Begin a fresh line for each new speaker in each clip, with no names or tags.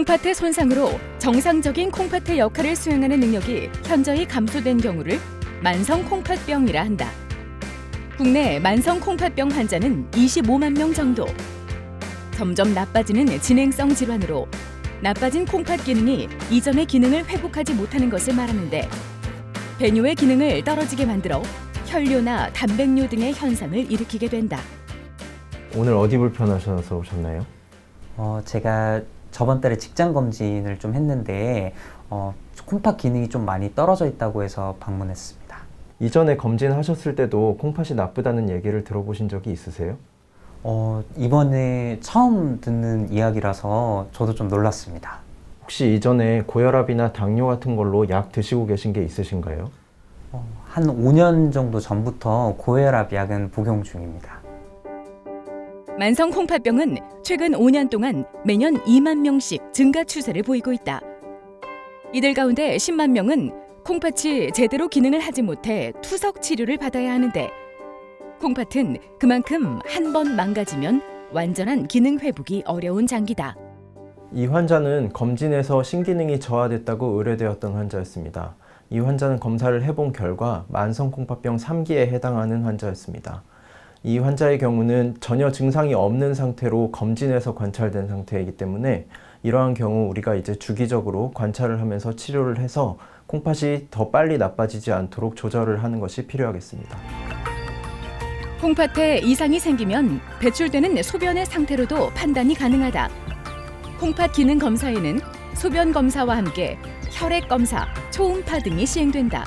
콩팥의 손상으로 정상적인 콩팥의 역할을 수행하는 능력이 현저히 감소된 경우를 만성 콩팥병이라 한다. 국내 만성 콩팥병 환자는 25만 명 정도. 점점 나빠지는 진행성 질환으로 나빠진 콩팥 기능이 이전의 기능을 회복하지 못하는 것을 말하는데 배뇨의 기능을 떨어지게 만들어 혈뇨나 단백뇨 등의 현상을 일으키게 된다.
오늘 어디 불편하셔서 오셨나요?
어, 제가 저번 달에 직장 검진을 좀 했는데 어, 콩팥 기능이 좀 많이 떨어져 있다고 해서 방문했습니다.
이전에 검진하셨을 때도 콩팥이 나쁘다는 얘기를 들어보신 적이 있으세요?
어, 이번에 처음 듣는 이야기라서 저도 좀 놀랐습니다.
혹시 이전에 고혈압이나 당뇨 같은 걸로 약 드시고 계신 게 있으신가요?
어, 한 5년 정도 전부터 고혈압 약은 복용 중입니다.
만성 콩팥병은 최근 5년 동안 매년 2만 명씩 증가 추세를 보이고 있다. 이들 가운데 10만 명은 콩팥이 제대로 기능을 하지 못해 투석 치료를 받아야 하는데 콩팥은 그만큼 한 번 망가지면 완전한 기능 회복이 어려운 장기다.
이 환자는 검진에서 신기능이 저하됐다고 의뢰되었던 환자였습니다. 이 환자는 검사를 해본 결과 만성 콩팥병 3기에 해당하는 환자였습니다. 이 환자의 경우는 전혀 증상이 없는 상태로 검진에서 관찰된 상태이기 때문에 이러한 경우 우리가 이제 주기적으로 관찰을 하면서 치료를 해서 콩팥이 더 빨리 나빠지지 않도록 조절을 하는 것이 필요하겠습니다.
콩팥에 이상이 생기면 배출되는 소변의 상태로도 판단이 가능하다. 콩팥 기능 검사에는 소변 검사와 함께 혈액 검사, 초음파 등이 시행된다.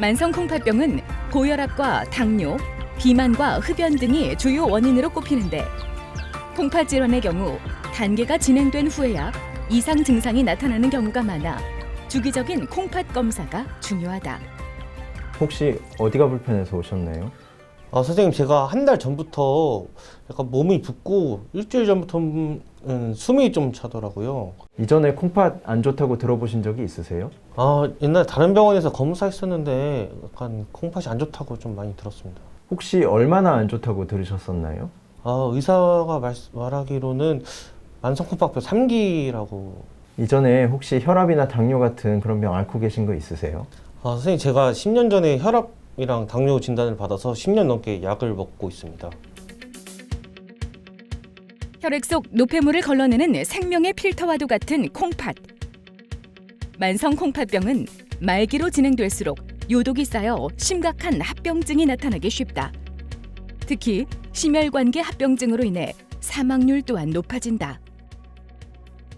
만성 콩팥병은 고혈압과 당뇨, 비만과 흡연 등이 주요 원인으로 꼽히는데 콩팥 질환의 경우 단계가 진행된 후에야 이상 증상이 나타나는 경우가 많아 주기적인 콩팥 검사가 중요하다.
혹시 어디가 불편해서 오셨나요?
아, 선생님, 제가 한 달 전부터 약간 몸이 붓고 일주일 전부터는 숨이 좀 차더라고요.
이전에 콩팥 안 좋다고 들어보신 적이 있으세요?
아, 옛날 다른 병원에서 검사했었는데 약간 콩팥이 안 좋다고 좀 많이 들었습니다.
혹시 얼마나 안 좋다고 들으셨었나요?
아, 의사가 말, 말하기로는 만성 콩팥병 3기라고.
이전에 혹시 혈압이나 당뇨 같은 그런 병 앓고 계신 거 있으세요?
아, 선생님, 제가 10년 전에 혈압이랑 당뇨 진단을 받아서 10년 넘게 약을 먹고 있습니다.
혈액 속 노폐물을 걸러내는 생명의 필터와도 같은 콩팥. 만성 콩팥병은 말기로 진행될수록 요독이 쌓여 심각한 합병증이 나타나기 쉽다. 특히 심혈관계 합병증으로 인해 사망률 또한 높아진다.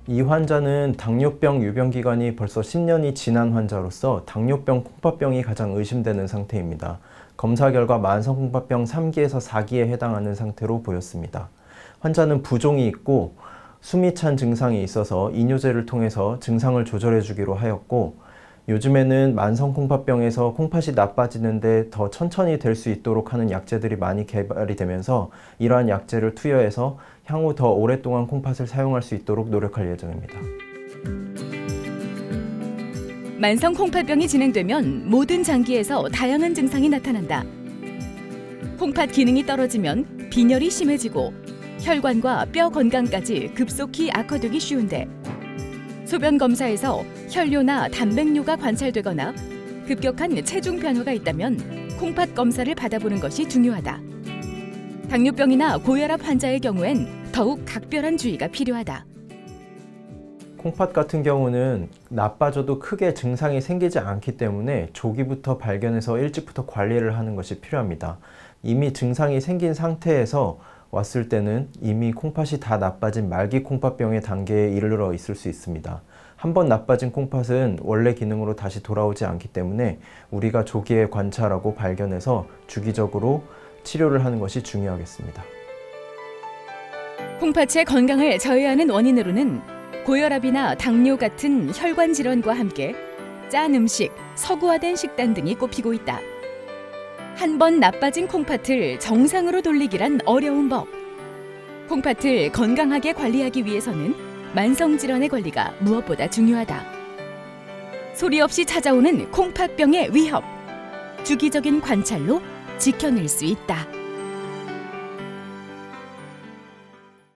이 환자는 당뇨병 유병 기간이 벌써 10년이 지난 환자로서 당뇨병 콩팥병이 가장 의심되는 상태입니다. 검사 결과 만성 콩팥병 3기에서 4기에 해당하는 상태로 보였습니다. 환자는 부종이 있고 숨이 찬 증상이 있어서 이뇨제를 통해서 증상을 조절해 주기로 하였고 요즘에는 만성 콩팥병에서 콩팥이 나빠지는데 더 천천히 될 수 있도록 하는 약제들이 많이 개발이 되면서 이러한 약제를 투여해서 향후 더 오랫동안 콩팥을 사용할 수 있도록 노력할 예정입니다.
만성 콩팥병이 진행되면 모든 장기에서 다양한 증상이 나타난다. 콩팥 기능이 떨어지면 빈혈이 심해지고 혈관과 뼈 건강까지 급속히 악화되기 쉬운데 소변 검사에서 혈뇨나 단백뇨가 관찰되거나 급격한 체중 변화가 있다면 콩팥 검사를 받아보는 것이 중요하다. 당뇨병이나 고혈압 환자의 경우엔 더욱 각별한 주의가 필요하다.
콩팥 같은 경우는 나빠져도 크게 증상이 생기지 않기 때문에 조기부터 발견해서 일찍부터 관리를 하는 것이 필요합니다. 이미 증상이 생긴 상태에서 왔을 때는 이미 콩팥이 다 나빠진 말기 콩팥병의 단계에 이르러 있을 수 있습니다. 한번 나빠진 콩팥은 원래 기능으로 다시 돌아오지 않기 때문에 우리가 조기에 관찰하고 발견해서 주기적으로 치료를 하는 것이 중요하겠습니다.
콩팥의 건강을 저해하는 원인으로는 고혈압이나 당뇨 같은 혈관 질환과 함께 짠 음식, 서구화된 식단 등이 꼽히고 있다. 한 번 나빠진 콩팥을 정상으로 돌리기란 어려운 법. 콩팥을 건강하게 관리하기 위해서는 만성 질환의 관리가 무엇보다 중요하다. 소리 없이 찾아오는 콩팥병의 위협. 주기적인 관찰로 지켜낼 수 있다.